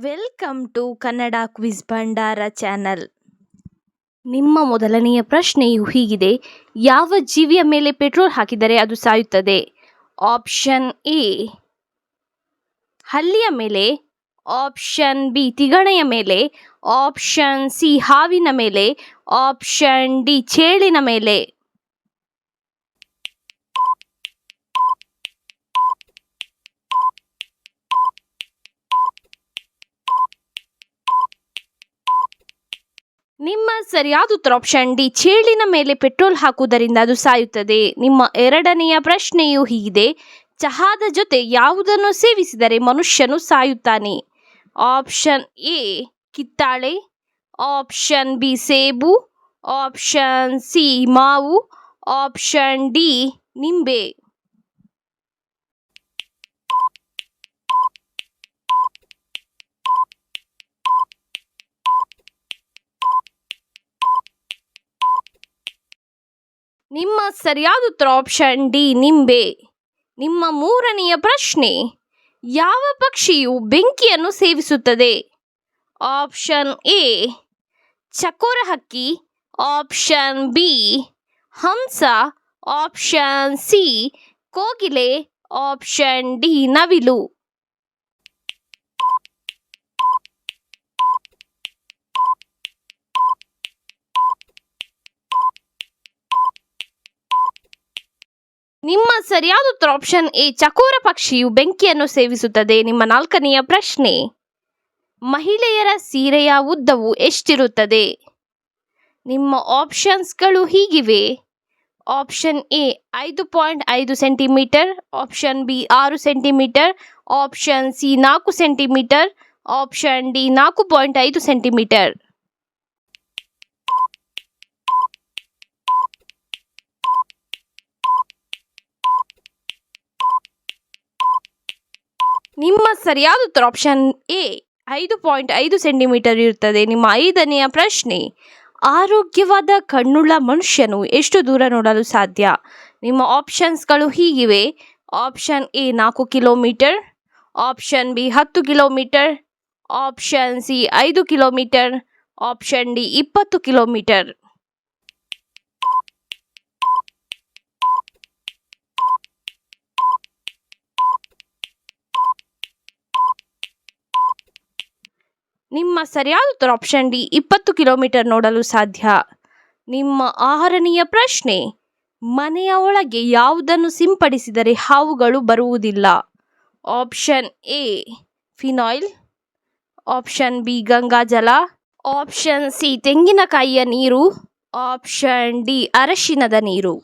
Welcome to Kannada quiz Bhandara channel ನಿಮ್ಮ ಮೊದಲನೆಯ ಪ್ರಶ್ನೆಯು ಹೀಗಿದೆ. ಯಾವ ಜೀವಿಯ ಮೇಲೆ ಪೆಟ್ರೋಲ್ ಹಾಕಿದರೆ ಅದು ಸಾಯುತ್ತದೆ? ಆಪ್ಷನ್ ಎ ಹಲ್ಲಿಯ ಮೇಲೆ. ಆಪ್ಷನ್ ಬಿ, ತಿಗಣೆಯ ಮೇಲೆ. ಆಪ್ಷನ್ ಸಿ, ಹಾವಿನ ಮೇಲೆ. ಆಪ್ಷನ್ ಡಿ, ಚೇಳಿನ ಮೇಲೆ. ನಿಮ್ಮ ಸರಿಯಾದ ಉತ್ತರ ಆಪ್ಷನ್ ಡಿ ಚೇಳಿನ ಮೇಲೆ ಪೆಟ್ರೋಲ್ ಹಾಕುವುದರಿಂದ ಅದು ಸಾಯುತ್ತದೆ. ನಿಮ್ಮ ಎರಡನೆಯ ಪ್ರಶ್ನೆಯು ಹೀಗಿದೆ. ಚಹಾದ ಜೊತೆ ಯಾವುದನ್ನು ಸೇವಿಸಿದರೆ ಮನುಷ್ಯನು ಸಾಯುತ್ತಾನೆ? ಆಪ್ಷನ್ ಎ ಕಿತ್ತಾಳೆ. ಆಪ್ಷನ್ ಬಿ ಸೇಬು. ಆಪ್ಷನ್ ಸಿ ಮಾವು. ಆಪ್ಷನ್ ಡಿ ನಿಂಬೆ. ನಿಮ್ಮ ಸರಿಯಾದ ಉತ್ತರ ಆಪ್ಷನ್ ಡಿ, ನಿಂಬೆ. ನಿಮ್ಮ ಮೂರನೆಯ ಪ್ರಶ್ನೆ, ಯಾವ ಪಕ್ಷಿಯು ಬೆಂಕಿಯನ್ನು ಸೇವಿಸುತ್ತದೆ? ಆಪ್ಷನ್ ಎ, ಚಕೋರ ಹಕ್ಕಿ. ಆಪ್ಷನ್ ಬಿ, ಹಂಸ. ಆಪ್ಷನ್ ಸಿ, ಕೋಗಿಲೆ. ಆಪ್ಷನ್ ಡಿ, ನವಿಲು. ನಿಮ್ಮ ಸರಿಯಾದ ಉತ್ತರ ಆಪ್ಷನ್ ಎ ಚಕೋರ ಪಕ್ಷಿಯು ಬೆಂಕಿಯನ್ನು ಸೇವಿಸುತ್ತದೆ. ನಿಮ್ಮ ನಾಲ್ಕನೆಯ ಪ್ರಶ್ನೆ, ಮಹಿಳೆಯರ ಸೀರೆಯ ಉದ್ದವು ಎಷ್ಟಿರುತ್ತದೆ? ನಿಮ್ಮ ಆಪ್ಷನ್ಸ್ಗಳು ಹೀಗಿವೆ. ಆಪ್ಷನ್ ಎ, ಐದು ಪಾಯಿಂಟ್ ಐದು ಸೆಂಟಿಮೀಟರ್. ಆಪ್ಷನ್ ಬಿ, ಆರು ಸೆಂಟಿಮೀಟರ್. ಆಪ್ಷನ್ ಸಿ, ನಾಲ್ಕು ಸೆಂಟಿಮೀಟರ್. ಆಪ್ಷನ್ ಡಿ, ನಾಲ್ಕು ಪಾಯಿಂಟ್ ಐದು ಸೆಂಟಿಮೀಟರ್. ನಿಮ್ಮ ಸರಿಯಾದ ಉತ್ತರ ಆಪ್ಷನ್ ಎ ಐದು ಪಾಯಿಂಟ್ ಐದು ಸೆಂಟಿಮೀಟರ್ ಇರುತ್ತದೆ. ನಿಮ್ಮ ಐದನೆಯ ಪ್ರಶ್ನೆ, ಆರೋಗ್ಯವಾದ ಕಣ್ಣುಳ್ಳ ಮನುಷ್ಯನು ಎಷ್ಟು ದೂರ ನೋಡಲು ಸಾಧ್ಯ? ನಿಮ್ಮ ಆಪ್ಷನ್ಸ್ಗಳು ಹೀಗಿವೆ. ಆಪ್ಷನ್ ಎ ನಾಲ್ಕು ಕಿಲೋಮೀಟರ್ ಆಪ್ಷನ್ ಬಿ ಹತ್ತು ಕಿಲೋಮೀಟರ್ ಆಪ್ಷನ್ ಸಿ ಐದು ಕಿಲೋಮೀಟರ್ ಆಪ್ಷನ್ ಡಿ ಇಪ್ಪತ್ತು ಕಿಲೋಮೀಟರ್ ನಿಮ್ಮ ಸರಿಯಾದ ಉತ್ತರ ಆಪ್ಷನ್ ಡಿ ಇಪ್ಪತ್ತು ಕಿಲೋಮೀಟರ್ ನೋಡಲು ಸಾಧ್ಯ. ನಿಮ್ಮ ಆರನೆಯ ಪ್ರಶ್ನೆ, ಮನೆಯ ಒಳಗೆ ಯಾವುದನ್ನು ಸಿಂಪಡಿಸಿದರೆ ಹಾವುಗಳು ಬರುವುದಿಲ್ಲ? Option A phenyl option B ಗಂಗಾಜಲ option C ತೆಂಗಿನಕಾಯಿಯ ನೀರು. ಆಪ್ಷನ್ ಡಿ ಅರಶಿನದ ನೀರು.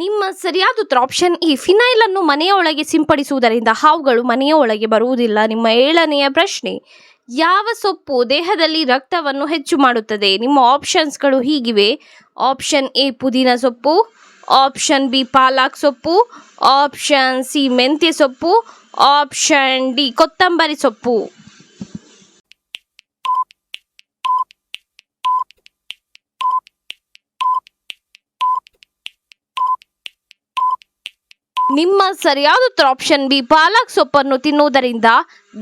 ನಿಮ್ಮ ಸರಿಯಾದ ಉತ್ತರ ಆಪ್ಷನ್ ಈ ಫಿನೈಲ್ ಅನ್ನು ಮನೆಯ ಒಳಗೆ ಸಿಂಪಡಿಸುವುದರಿಂದ ಹಾವುಗಳು ಮನೆಯ ಒಳಗೆ ಬರುವುದಿಲ್ಲ. ನಿಮ್ಮ ಏಳನೆಯ ಪ್ರಶ್ನೆ, ಯಾವ ಸೊಪ್ಪು ದೇಹದಲ್ಲಿ ರಕ್ತವನ್ನು ಹೆಚ್ಚು ಮಾಡುತ್ತದೆ? ನಿಮ್ಮ ಆಪ್ಷನ್ಸ್ಗಳು ಹೀಗಿವೆ. ಆಪ್ಷನ್ ಎ, ಪುದೀನ ಸೊಪ್ಪು ಆಪ್ಷನ್ ಬಿ, ಪಾಲಕ್ ಸೊಪ್ಪು ಆಪ್ಷನ್ ಸಿ, ಮೆಂತ್ಯ ಸೊಪ್ಪು ಆಪ್ಷನ್ ಡಿ, ಕೊತ್ತಂಬರಿ ಸೊಪ್ಪು. ನಿಮ್ಮ ಸರಿಯಾದ ಉತ್ತರ ಆಪ್ಷನ್ ಬಿ ಪಾಲಕ್ ಸೊಪ್ಪನ್ನು ತಿನ್ನುವುದರಿಂದ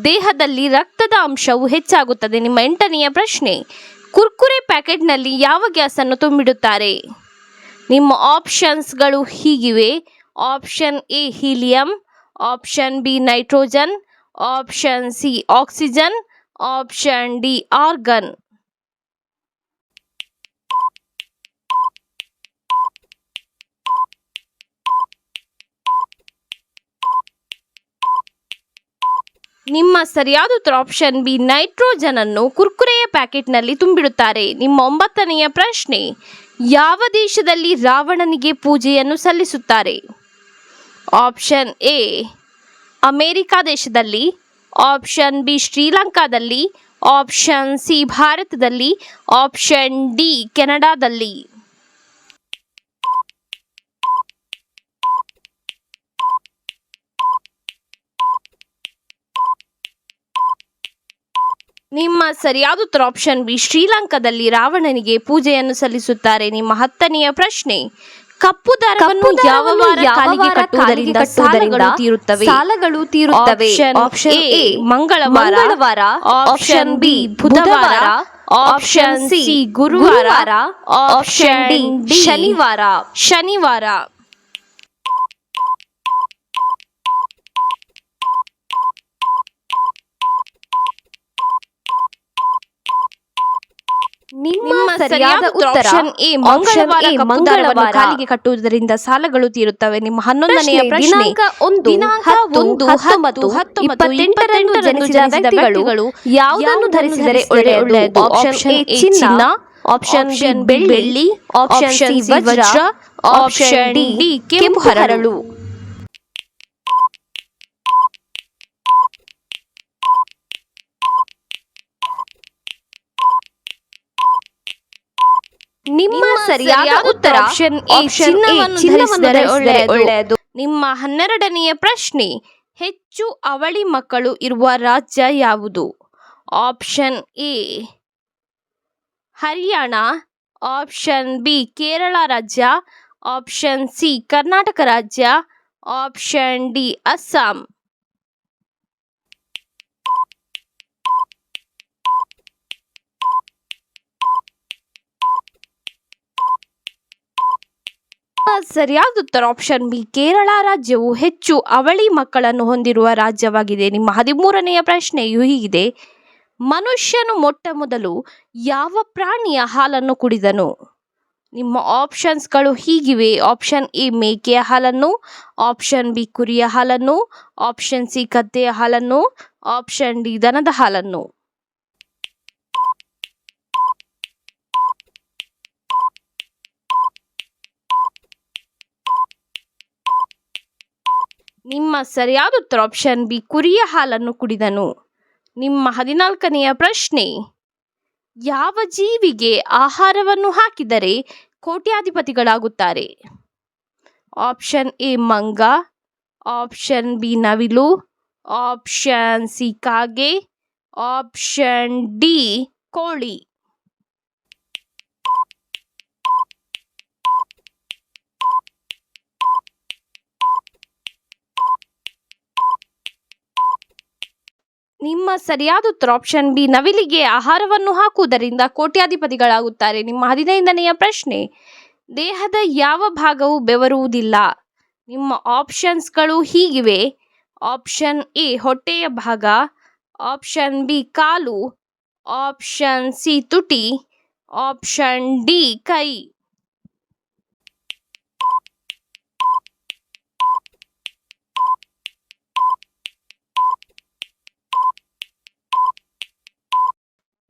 ದೇಹದಲ್ಲಿ ರಕ್ತದ ಅಂಶವು ಹೆಚ್ಚಾಗುತ್ತದೆ. ನಿಮ್ಮ ಎಂಟನೆಯ ಪ್ರಶ್ನೆ, ಕುರ್ಕುರೆ ಪ್ಯಾಕೆಟ್ನಲ್ಲಿ ಯಾವ ಗ್ಯಾಸನ್ನು ತುಂಬಿಡುತ್ತಾರೆ? ನಿಮ್ಮ ಆಪ್ಷನ್ಸ್ಗಳು ಹೀಗಿವೆ. Option A helium. Option B nitrogen. Option C oxygen. Option D argon. ನಿಮ್ಮ ಸರಿಯಾದ ಉತ್ತರ ಆಪ್ಷನ್ ಬಿ ನೈಟ್ರೋಜನ್ ಅನ್ನು ಕುರ್ಕುರೆಯ ಪ್ಯಾಕೆಟ್ನಲ್ಲಿ ತುಂಬಿಡುತ್ತಾರೆ. ನಿಮ್ಮ ಒಂಬತ್ತನೆಯ ಪ್ರಶ್ನೆ, ಯಾವ ದೇಶದಲ್ಲಿ ರಾವಣನಿಗೆ ಪೂಜೆಯನ್ನು ಸಲ್ಲಿಸುತ್ತಾರೆ? ಆಪ್ಷನ್ ಎ ಅಮೇರಿಕಾ ದೇಶದಲ್ಲಿ. ಆಪ್ಷನ್ ಬಿ ಶ್ರೀಲಂಕಾದಲ್ಲಿ. ಆಪ್ಷನ್ ಸಿ ಭಾರತದಲ್ಲಿ. ಆಪ್ಷನ್ ಡಿ ಕೆನಡಾದಲ್ಲಿ. ನಿಮ್ಮ ಸರಿಯಾದ ಉತ್ತರ ಆಪ್ಷನ್ ಬಿ ಶ್ರೀಲಂಕಾದಲ್ಲಿ ರಾವಣನಿಗೆ ಪೂಜೆಯನ್ನು ಸಲ್ಲಿಸುತ್ತಾರೆ. ನಿಮ್ಮ ಹತ್ತನೆಯ ಪ್ರಶ್ನೆ ಕಪ್ಪು ದರವನ್ನು ಯಾವ ಕಾಲಿಗೆ ಕಟ್ಟುವುದರಿಂದ ಸಾಲಗಳು ತೀರುತ್ತವೆ? ಸಾಲಗಳು ತೀರುತ್ತವೆ? ಆಪ್ಷನ್ ಎ ಮಂಗಳವಾರ. ಆಪ್ಷನ್ ಬಿ ಬುಧವಾರ. ಆಪ್ಷನ್ ಸಿ ಗುರುವಾರ. ಆಪ್ಷನ್ ಡಿ ಶನಿವಾರ. ಶನಿವಾರ. ನಿಮ್ಮ ಸರಿಯಾದ ಉತ್ತರ ಎ ಮಂಗಳವಾರ ಮಂಗಳವಾರ ಕಾಲಿಗೆ ಕಟ್ಟುವುದರಿಂದ ಸಾಲಗಳು ತೀರುತ್ತವೆ. ನಿಮ್ಮ ಹನ್ನೊಂದನೆಯ ಪ್ರಶ್ನೆ ಒಂದು ಒಂದು ಹತ್ತೊಂಬತ್ತು ಹತ್ತೊಂಬತ್ತು ಇಪ್ಪತ್ತೆಂಟರಂದು ಜನಿಸಿದ ವ್ಯಕ್ತಿಗಳು ಯಾವುದನ್ನು ಧರಿಸಿದರೆ ಒಳ್ಳೆಯದು? ಆಪ್ಷನ್ ಎ ಚಿನ್ನ ಆಪ್ಷನ್ ಬಿ ಬೆಳ್ಳಿ ಆಪ್ಷನ್ ಸಿ ವಜ್ರ ಆಪ್ಷನ್ ಡಿ ಕೆಂಪು ಹರಳು. ನಿಮ್ಮ ಸರಿಯಾದ ಉತ್ತರ ಆಪ್ಷನ್ ಎ ಚಿನ್ನವನ್ನು ಧರಿಸಿದರೆ ಒಳ್ಳೆಯದು. ನಿಮ್ಮ ಹನ್ನೆರಡನೆಯ ಪ್ರಶ್ನೆ ಹೆಚ್ಚು ಅವಳಿ ಮಕ್ಕಳು ಇರುವ ರಾಜ್ಯ ಯಾವುದು? Option A Haryana option B Kerala ರಾಜ್ಯ ಆಪ್ಷನ್ ಸಿ ಕರ್ನಾಟಕ ರಾಜ್ಯ ಆಪ್ಷನ್ ಡಿ ಅಸ್ಸಾಂ. ಸರಿಯಾದ ಉತ್ತರ ಆಪ್ಷನ್ ಬಿ ಕೇರಳ ರಾಜ್ಯವು ಹೆಚ್ಚು ಅವಳಿ ಮಕ್ಕಳನ್ನು ಹೊಂದಿರುವ ರಾಜ್ಯವಾಗಿದೆ. ನಿಮ್ಮ ಹದಿಮೂರನೆಯ ಪ್ರಶ್ನೆಯು ಹೀಗಿದೆ. ಮನುಷ್ಯನು ಮೊಟ್ಟ ಮೊದಲು ಯಾವ ಪ್ರಾಣಿಯ ಹಾಲನ್ನು ಕುಡಿದನು? ನಿಮ್ಮ ಆಪ್ಷನ್ಸ್ಗಳು ಹೀಗಿವೆ. ಆಪ್ಷನ್ ಎ ಮೇಕೆಯ ಹಾಲನ್ನು. ಆಪ್ಷನ್ ಬಿ ಕುರಿಯ ಹಾಲನ್ನು. ಆಪ್ಷನ್ ಸಿ ಕತ್ತೆಯ ಹಾಲನ್ನು. ಆಪ್ಷನ್ ಡಿ ದನದ ಹಾಲನ್ನು. ನಿಮ್ಮ ಸರಿಯಾದ ಉತ್ತರ ಆಪ್ಷನ್ ಬಿ ಕುರಿಯ ಹಾಲನ್ನು ಕುಡಿದನು. ನಿಮ್ಮ ಹದಿನಾಲ್ಕನೆಯ ಪ್ರಶ್ನೆ. ಯಾವ ಜೀವಿಗೆ ಆಹಾರವನ್ನು ಹಾಕಿದರೆ ಕೋಟ್ಯಾಧಿಪತಿಗಳಾಗುತ್ತಾರೆ? ಆಪ್ಷನ್ ಎ ಮಂಗ. ಆಪ್ಷನ್ ಬಿ ನವಿಲು. ಆಪ್ಷನ್ ಸಿ ಕಾಗೆ. ಆಪ್ಷನ್ ಡಿ ಕೋಳಿ. ನಿಮ್ಮ ಸರಿಯಾದ ಉತ್ತರ ಆಪ್ಷನ್ ಬಿ ನವಿಲಿಗೆ ಆಹಾರವನ್ನು ಹಾಕುವುದರಿಂದ ಕೋಟ್ಯಾಧಿಪತಿಗಳಾಗುತ್ತಾರೆ. ನಿಮ್ಮ ಹದಿನೈದನೆಯ ಪ್ರಶ್ನೆ, ದೇಹದ ಯಾವ ಭಾಗವು ಬೆವರುವುದಿಲ್ಲ? ನಿಮ್ಮ ಆಪ್ಷನ್ಸ್ಗಳು ಹೀಗಿವೆ. ಆಪ್ಷನ್ ಎ ಹೊಟ್ಟೆಯ ಭಾಗ. ಆಪ್ಷನ್ ಬಿ ಕಾಲು. ಆಪ್ಷನ್ ಸಿ ತುಟಿ. ಆಪ್ಷನ್ ಡಿ ಕೈ.